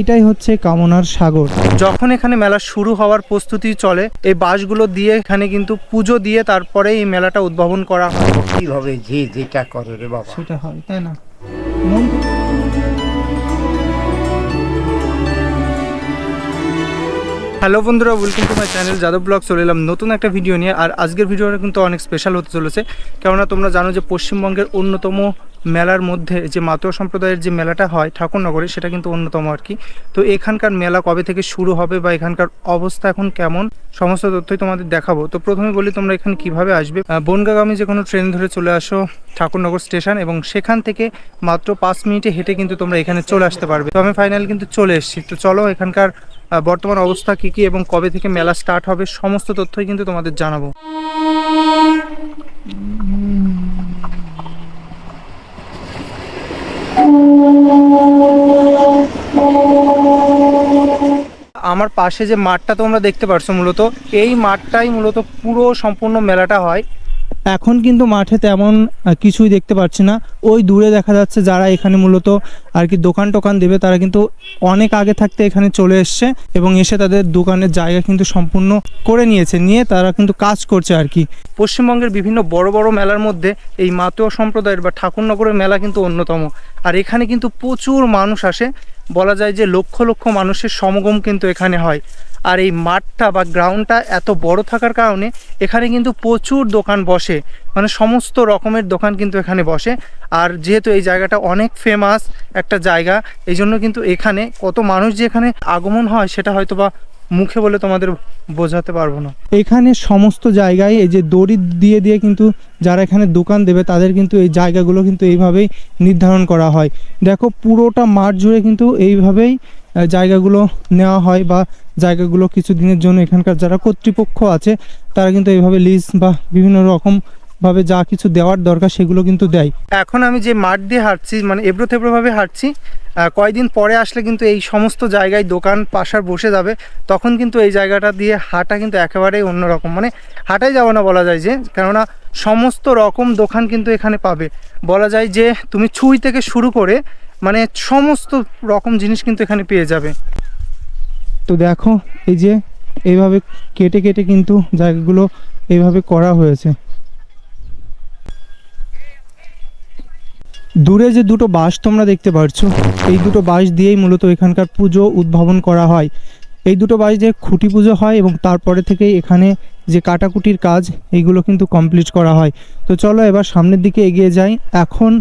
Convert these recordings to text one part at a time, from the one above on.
এইটাই হচ্ছে কামনার সাগর। যখন এখানে মেলা শুরু হওয়ার প্রস্তুতি চলে এই বাসগুলো দিয়ে এখানে কিন্তু পুজো দিয়ে তারপরে এই মেলাটা উদ্ভাবন করা হয়। কীভাবে যে যেটা করে রে বাবা। সেটা হয় তাই না? হ্যালো বন্ধুরা welcome to my channel Yadav blog চলে এলাম নতুন একটা ভিডিও নিয়ে। আর আজকের ভিডিওটা কিন্তু অনেক স্পেশাল হতে চলেছে। কেননা তোমরা জানো যে পশ্চিমবঙ্গের অন্যতম মেলার মধ্যে যে মাতোয়া সম্প্রদায়ের যে মেলাটা হয় ঠাকুরনগরে, সেটা কিন্তু অন্যতম আর কি। তো এখানকার মেলা কবে থেকে শুরু হবে বা এখানকার অবস্থা এখন কেমন, সমস্ত তথ্যই তোমাদের দেখাবো। তো প্রথমে বলি তোমরা এখানে কীভাবে আসবে। বনগাগামী যে কোনো ট্রেন ধরে চলে আসো ঠাকুরনগর স্টেশন এবং সেখান থেকে মাত্র পাঁচ মিনিটে হেঁটে কিন্তু তোমরা এখানে চলে আসতে পারবে। তো আমি ফাইনাল কিন্তু চলে এসেছি। তো চলো এখানকার বর্তমান অবস্থা কী কী এবং কবে থেকে মেলা স্টার্ট হবে সমস্ত তথ্যই কিন্তু তোমাদের জানাব। আমার পাশে যে মাঠটা তোমরা দেখতে পারছ মূলত এই মাঠটাই মূলত পুরো সম্পূর্ণ মেলাটা হয়। এখন কিন্তু মাঠে তেমন কিছুই দেখতে পাচ্ছি না। ওই দূরে দেখা যাচ্ছে যারা এখানে মূলত আর কি দোকান টোকান দেবে তারা কিন্তু অনেক আগে থাকতে এখানে চলে এসছে এবং এসে তাদের দোকানের জায়গা কিন্তু সম্পূর্ণ করে নিয়েছে নিয়ে তারা কিন্তু কাজ করছে আর কি। পশ্চিমবঙ্গের বিভিন্ন বড় বড় মেলার মধ্যে এই মাতোয়া সম্প্রদায়ের বা ঠাকুরনগরের মেলা কিন্তু অন্যতম। আর এখানে কিন্তু প্রচুর মানুষ আসে বলা যায় যে লক্ষ লক্ষ মানুষের সমাগম কিন্তু এখানে হয়। আর এই মাঠটা বা গ্রাউন্ডটা এত বড় থাকার কারণে এখানে কিন্তু প্রচুর দোকান বসে। মানে সমস্ত রকমের দোকান কিন্তু এখানে বসে। আর যেহেতু এই জায়গাটা অনেক ফেমাস একটা জায়গা এই জন্য কিন্তু এখানে কত মানুষ যে এখানে আগমন হয় সেটা হয়তো বা মুখে বলে তোমাদের বোঝাতে পারব না। এখানে সমস্ত জায়গায় এই যে দড়ি দিয়ে দিয়ে কিন্তু যারা এখানে দোকান দেবে, তাদের কিন্তু এই জায়গাগুলো কিন্তু এইভাবেই নির্ধারণ করা হয়। দেখো, পুরোটা মাঠ জুড়ে কিন্তু এইভাবেই জায়গাগুলো নেওয়া হয় বা জায়গাগুলো কিছু দিনের জন্য এখানকার যারা কর্তৃপক্ষ আছে, তারা কিন্তু এইভাবে লিজ বা বিভিন্ন রকম ভাবে যা কিছু দেওয়ার দরকার সেগুলো কিন্তু দেয়। এখন আমি যে মাঠ দিয়ে হাঁটছি মানে এবড়ো থেবড়ো ভাবে হাঁটছি কয়দিন পরে আসলে কিন্তু এই সমস্ত জায়গায় দোকান পাশার বসে যাবে তখন কিন্তু এই জায়গাটা দিয়ে হাঁটা কিন্তু একেবারেই অন্যরকম। মানে হাঁটাই যাব না বলা যায় যে কেননা সমস্ত রকম দোকান কিন্তু এখানে পাবে। বলা যায় যে তুমি ছুঁই থেকে শুরু করে মানে সমস্ত রকম জিনিস কিন্তু এখানে পেয়ে যাবে। তো দেখো এই যে এইভাবে কেটে কেটে কিন্তু জায়গাগুলো এইভাবে করা হয়েছে। দূরে যে দুটো বাঁশ তোমরা দেখতে পারছ, এই দুটো বাঁশ দিয়েই মূলত এখানকার পুজো উদ্ভাবন করা হয়। এই দুটো বাঁশ দিয়ে খুঁটি পুজো হয় এবং তারপরে থেকেই এখানে যে কাটাকুটির কাজ, এইগুলো কিন্তু কমপ্লিট করা হয়। তো চলো এবার সামনের দিকে এগিয়ে যাই। এখন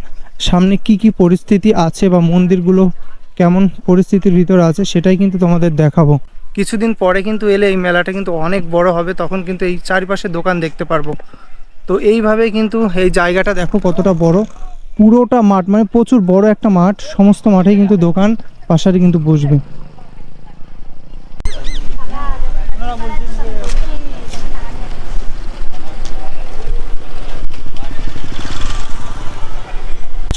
সামনে কি কি পরিস্থিতি আছে বা মন্দিরগুলো কেমন পরিস্থিতির ভিতরে আছে সেটাই কিন্তু তোমাদের দেখাবো। কিছুদিন পরে কিন্তু এলে এই মেলাটা কিন্তু অনেক বড় হবে, তখন কিন্তু এই চারিপাশে দোকান দেখতে পারব। তো এইভাবে কিন্তু এই জায়গাটা দেখো কতটা বড়। পুরোটা মাঠ মানে প্রচুর বড় একটা মাঠ, সমস্ত মাঠেই কিন্তু দোকান পাশারে কিন্তু বসবে।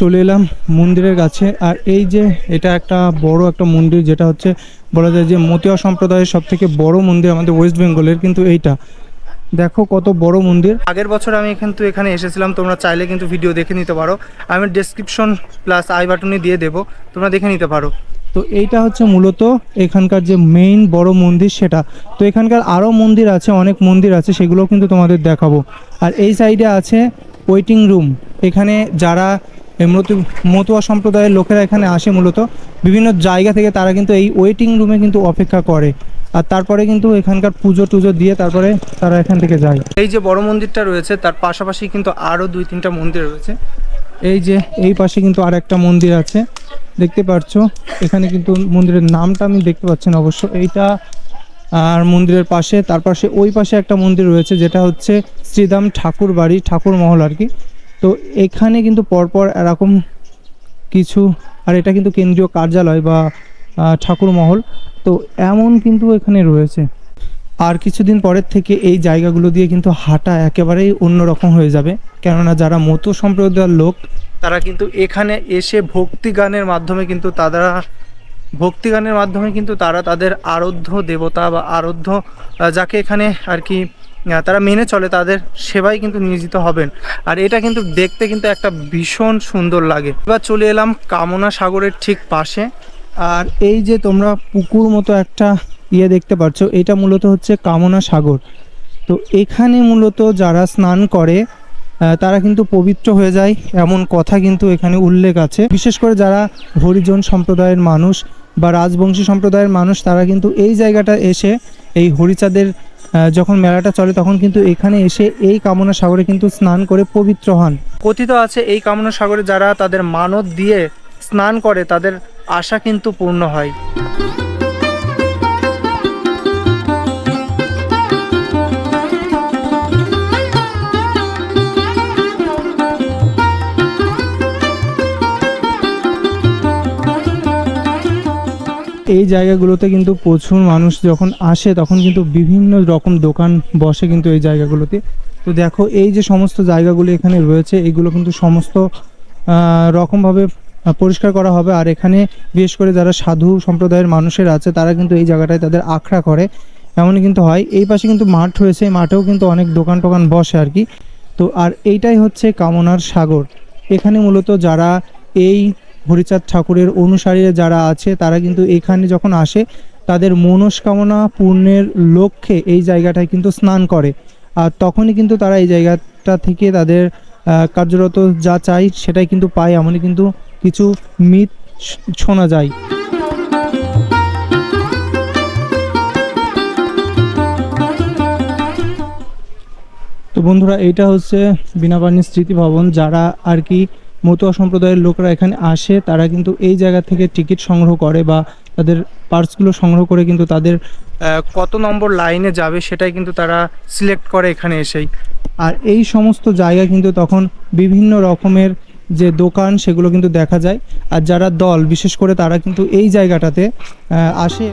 চলে এলাম মন্দিরের কাছে, আর এই যে এটা একটা বড় একটা মন্দির, যেটা হচ্ছে বলা যায় যে মতিয়া সম্প্রদায়ের সব থেকে বড় মন্দির আমাদের ওয়েস্ট বেঙ্গলের, কিন্তু এইটা। দেখো কত বড় মন্দির। আগের বছর আমি কিন্তু এখানে এসেছিলাম তোমরা চাইলে কিন্তু ভিডিও দেখে নিতে পারো। আমি ডেসক্রিপশন প্লাস আই বাটনে দিয়ে দেবো তোমরা দেখে নিতে পারো। তো এইটা হচ্ছে মূলত এখানকার যে মেইন বড় মন্দির সেটা। তো এখানকার আরও মন্দির আছে অনেক মন্দির আছে সেগুলো কিন্তু তোমাদের দেখাবো। আর এই সাইডে আছে ওয়েটিং রুম এখানে যারা এই মতুয়া সম্প্রদায়ের লোকেরা এখানে আসে মূলত। বিভিন্ন জায়গা থেকে তারা কিন্তু এই ওয়েটিং রুমে কিন্তু অপেক্ষা করে। আর তারপরে কিন্তু এখানকার পুজো টুজো দিয়ে তারপরে তারা এখান থেকে যায়। এই যে বড় মন্দিরটা রয়েছে তার পাশাপাশি কিন্তু আরও দুই তিনটা মন্দির রয়েছে। এই যে এই পাশে কিন্তু আর একটা মন্দির আছে দেখতে পাচ্ছো এখানে কিন্তু মন্দিরের নামটা আমি দেখতে পাচ্ছি না অবশ্য। এইটা আর মন্দিরের পাশে তার পাশে ওই পাশে একটা মন্দির রয়েছে যেটা হচ্ছে শ্রীধাম ঠাকুর বাড়ি ঠাকুর মহল আর কি। তো এখানে কিন্তু পরপর এরকম কিছু আর এটা কিন্তু কেন্দ্রীয় কার্যালয় বা আহ, ঠাকুর মহল তো এমন কিন্তু এখানে রয়েছে। আর কিছুদিন পরের থেকে এই জায়গাগুলো দিয়ে কিন্তু হাঁটা একেবারেই অন্যরকম হয়ে যাবে। কেননা যারা মতো সম্প্রদায়ের লোক তারা কিন্তু এখানে এসে ভক্তি গানের মাধ্যমে কিন্তু তারা ভক্তি গানের মাধ্যমে কিন্তু তারা তাদের আরাধ্য দেবতা বা আরাধ্য যাকে এখানে আর কি তারা মেনে চলে তাদের সেবাই কিন্তু নিয়োজিত হবেন। আর এটা কিন্তু দেখতে কিন্তু একটা ভীষণ সুন্দর লাগে। এবার চলে এলাম কামনা সাগরের ঠিক পাশে। আর এই যে তোমরা পুকুর মতো একটা ইয়ে দেখতে পাচ্ছ, এটা মূলত হচ্ছে কামনা সাগর। তো এখানে মূলত যারা স্নান করে তারা কিন্তু পবিত্র হয়ে যায়, এমন কথা কিন্তু এখানে উল্লেখ আছে। বিশেষ করে যারা হরিজন সম্প্রদায়ের মানুষ বা রাজবংশী সম্প্রদায়ের মানুষ, তারা কিন্তু এই জায়গাটা এসে, এই হরিচাঁদের যখন মেলাটা চলে, তখন কিন্তু এখানে এসে এই কামনা সাগরে কিন্তু স্নান করে পবিত্র হন। কথিত আছে, এই কামনা সাগরে যারা তাদের মানত দিয়ে স্নান করে, তাদের আশা কিন্তু পূর্ণ হয়। এই জায়গাগুলোতে কিন্তু প্রচুর মানুষ যখন আসে, তখন কিন্তু বিভিন্ন রকম দোকান বসে কিন্তু এই জায়গাগুলোতে। তো দেখো, এই যে সমস্ত জায়গাগুলো এখানে রয়েছে, এগুলো কিন্তু সমস্ত রকমভাবে পরিষ্কার করা হবে। আর এখানে বিশেষ করে যারা সাধু সম্প্রদায়ের মানুষের আছে, তারা কিন্তু এই জায়গাটায় তাদের আখড়া করে। এমনই কিন্তু হয়। এই পাশে কিন্তু মাঠ রয়েছে। মাঠেও কিন্তু অনেক দোকান টোকান বসে আর কি। তো আর এইটাই হচ্ছে কামনার সাগর। এখানে মূলত যারা এই হরিচাঁদ ঠাকুরের অনুসারীরা যারা আছে, তারা কিন্তু এখানে যখন আসে, তাদের মনস্কামনা পূর্ণের লক্ষ্যে এই জায়গাটায় কিন্তু স্নান করে। আর তখনই কিন্তু তারা এই জায়গাটা থেকে তাদের কার্যরত যা চাই সেটাই কিন্তু পায়। এমনই কিন্তু কিছু মিথ শোনা যায়। তো বন্ধুরা, এটা হচ্ছে বিনাপানি স্মৃতি ভবন যারা আর কি মতুয়া সম্প্রদায়ের লোকরা এখানে আসে, তারা কিন্তু এই জায়গা থেকে টিকিট সংগ্রহ করে বা তাদের পার্সগুলো সংগ্রহ করে কিন্তু তাদের কত নম্বর লাইনে যাবে সেটাই কিন্তু তারা সিলেক্ট করে এখানে এসেই। আর এই সমস্ত জায়গা কিন্তু তখন বিভিন্ন রকমের যে দোকান সেগুলো কিন্তু দেখা যায়। আর যারা দল, বিশেষ করে তারা কিন্তু এই জায়গাটাতে আসে।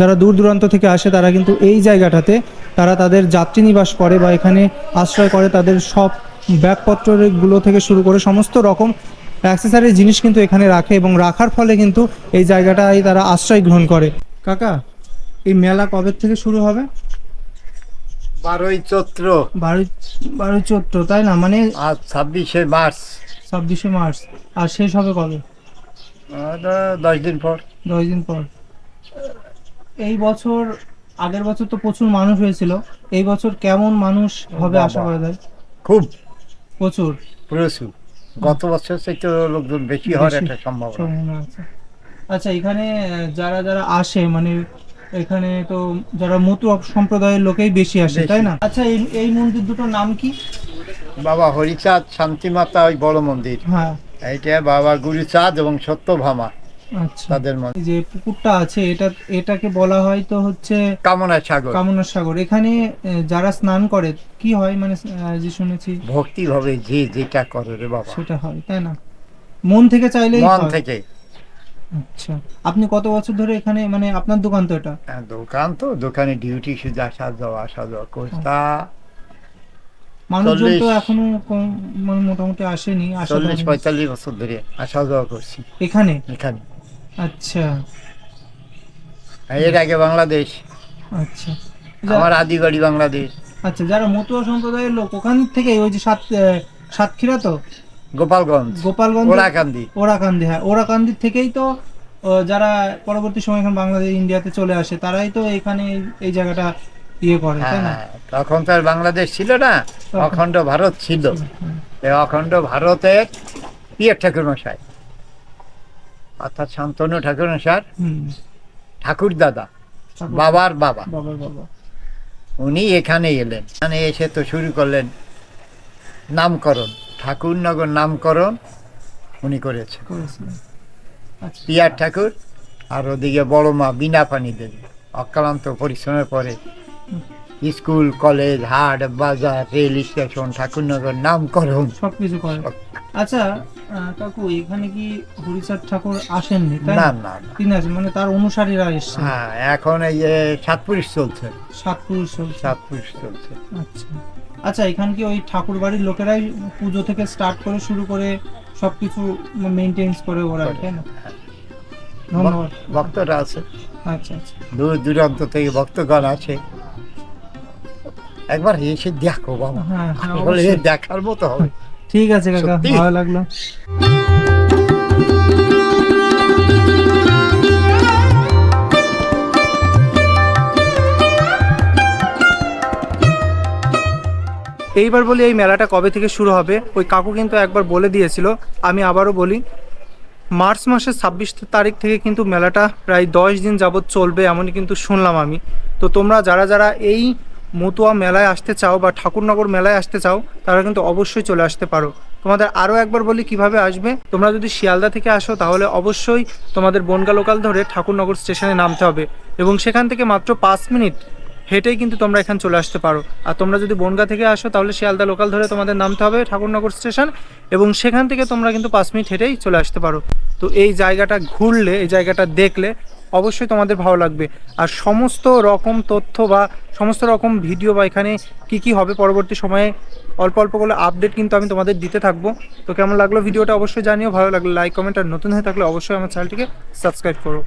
যারা দূর দূরান্ত থেকে আসে, তারা কিন্তু এই জায়গাটাতে, তারা তাদের যাত্রী নিবাস করে বা এখানে আশ্রয় করে তাদের সব ব্যাগপত্রগুলো থেকে শুরু করে সমস্ত রকম অ্যাক্সেসারি জিনিস কিন্তু এখানে রাখে এবং রাখার ফলে কিন্তু এই জায়গাটায় তারা আশ্রয় গ্রহণ করে। কাকা এই মেলা কবে থেকে শুরু হবে? বারোই চৈত্র। বারোই বারোই চৈত্র তাই না? মানে আর ছাব্বিশে মার্চ। ছাব্বিশে মার্চ। আর শেষ হবে কবে? দশ দিন পর। দশ দিন পর। এই বছর আগের বছর তো প্রচুর মানুষ হয়েছিল। এই বছর কেমন মানুষ হবে আশা করা যায়? খুব। প্রচুর। প্রচুর। গত বছর থেকে লোকজন বেশি হওয়ার একটা সম্ভাবনা। আছে। আচ্ছা এখানে যারা যারা আসে মানে এখানে তো যারা মতু সম্প্রদায়ের লোকেই বেশি আসে তাই না? আচ্ছা এই এই মন্দির দুটোর নাম কি? বাবা হরিচাঁদ শান্তিমাতা ওই বড় মন্দির। হ্যাঁ। এইটা বাবা গুরুচাঁদ এবং সত্যভামা। তাদের মন্দির এই যে পুকুরটা আছে এটা এটাকে বলা হয় তো হচ্ছে কামনা সাগর। কামনার সাগর। এখানে যারা স্নান করে কি হয় মানে যে শুনেছি? ভক্তি ভাবে যে যেটা করে রে বাবা। সেটা হয় তাই না? মন থেকে চাইলেই মন থেকে। আচ্ছা। আপনি কত বছর ধরে এখানে মানে আপনার দোকান তো এটা? হ্যাঁ, দোকান তো দোকানে ডিউটি শুধু আসা যাওয়া আসা যাওয়া করছি। তা মানুষজন তো এখনও কম- মানে মোটামুটি আসেনি আসা চল্লিশ পঁয়তাল্লিশ বছর ধরে আসা যাওয়া করছি। এখানে? এখানে। আচ্ছা। এর আগে বাংলাদেশ। আচ্ছা। আমার আদি বাড়ি বাংলাদেশ। আচ্ছা যারা মতুয়া সম্প্রদায়ের লোক ওখান থেকে ওই যে সাত সাতক্ষীরা তো? গোপালগঞ্জ। গোপালগঞ্জ। ওরাকান্দি। ওরাকান্দি হ্যাঁ। ওরাকান্দির থেকেই তো যারা পরবর্তী সময় এখন বাংলাদেশ ইন্ডিয়াতে চলে আসে তারাই তো এখানে এই- জায়গাটা ইয়ে করে তাই না? হ্যাঁ তখন তো আর বাংলাদেশ ছিল না অখণ্ড ভারত ছিল। অখণ্ড ভারতের পিয়ের ঠাকুর মশাই অর্থাৎ শান্তনু ঠাকুর হুম, ঠাকুর দাদা বাবার বাবা। বাবার বাবা। উনি এখানে এলেন। এখানে এসে তো শুরু করলেন নামকরণ। ঠাকুরনগর নামকরণ উনি করেছেন। করেছিলেন আচ্ছা। পিয়ার ঠাকুর আর ওদিকে বড় মা বিনা পানি দেবী। অক্লান্ত পরিশ্রমের পরে স্কুল কলেজ হাট বাজার রেল স্টেশন ঠাকুরনগর নামকরণ। সবকিছু করে আচ্ছা কাকু এখানে কি হরিচাঁদ ঠাকুর আসেননি? তাই না না তিনি আছেন মানে তার অনুসারীরা এসছে হ্যাঁ এখন এই যে সাত পুরুষ চলছে। সাত পুরুষ চলছে। সাত চলছে। আচ্ছা। আচ্ছা এখানে কি ওই ঠাকুর বাড়ির লোকেরাই পুজো থেকে স্টার্ট করে শুরু করে সবকিছু মেনটেন্স করে ওরা তাই না? ধন্যবাদ। ভক্তরা আছে। আচ্ছা আচ্ছা। দূর দূরান্ত থেকে ভক্তগণ আছে। একবার এসে দেখো বাবা। হ্যাঁ হ্যাঁ দেখার মতো হবে। ঠিক আছে কাকা সত্যি? ভালো লাগল। এইবার বলি এই মেলাটা কবে থেকে শুরু হবে? ওই কাকু কিন্তু একবার বলে দিয়েছিল আমি আবারও বলি মার্চ মাসের ছাব্বিশ তারিখ থেকে কিন্তু মেলাটা প্রায় দশ দিন যাবৎ চলবে এমনই কিন্তু শুনলাম আমি। তো তোমরা যারা যারা এই মতুয়া মেলায় আসতে চাও বা ঠাকুরনগর মেলায় আসতে চাও, তারা কিন্তু অবশ্যই চলে আসতে পারো। তোমাদের আরও একবার বলি কীভাবে আসবে। তোমরা যদি শিয়ালদা থেকে আসো, তাহলে অবশ্যই তোমাদের বনগা লোকাল ধরে ঠাকুরনগর স্টেশনে নামতে হবে এবং সেখান থেকে মাত্র পাঁচ মিনিট হেঁটেই কিন্তু তোমরা এখানে চলে আসতে পারো। আর তোমরা যদি বনগা থেকে আসো, তাহলে শিয়ালদা লোকাল ধরে তোমাদের নামতে হবে ঠাকুরনগর স্টেশন এবং সেখান থেকে তোমরা কিন্তু পাঁচ মিনিট হেঁটেই চলে আসতে পারো। তো এই জায়গাটা ঘুরলে, এই জায়গাটা দেখলে অবশ্যই তোমাদের ভালো লাগবে। আর সমস্ত রকম তথ্য বা সমস্ত রকম ভিডিও বা এখানে কি কি হবে পরবর্তী সময়ে, অল্প অল্প করে আপডেট কিন্তু আমি তোমাদের দিতে থাকব। তো কেমন লাগল ভিডিওটা অবশ্যই জানিও, ভালো লাগল লাইক কমেন্ট আর নতুন হয়ে থাকলে অবশ্যই আমার চ্যানেলটিকে সাবস্ক্রাইব করো।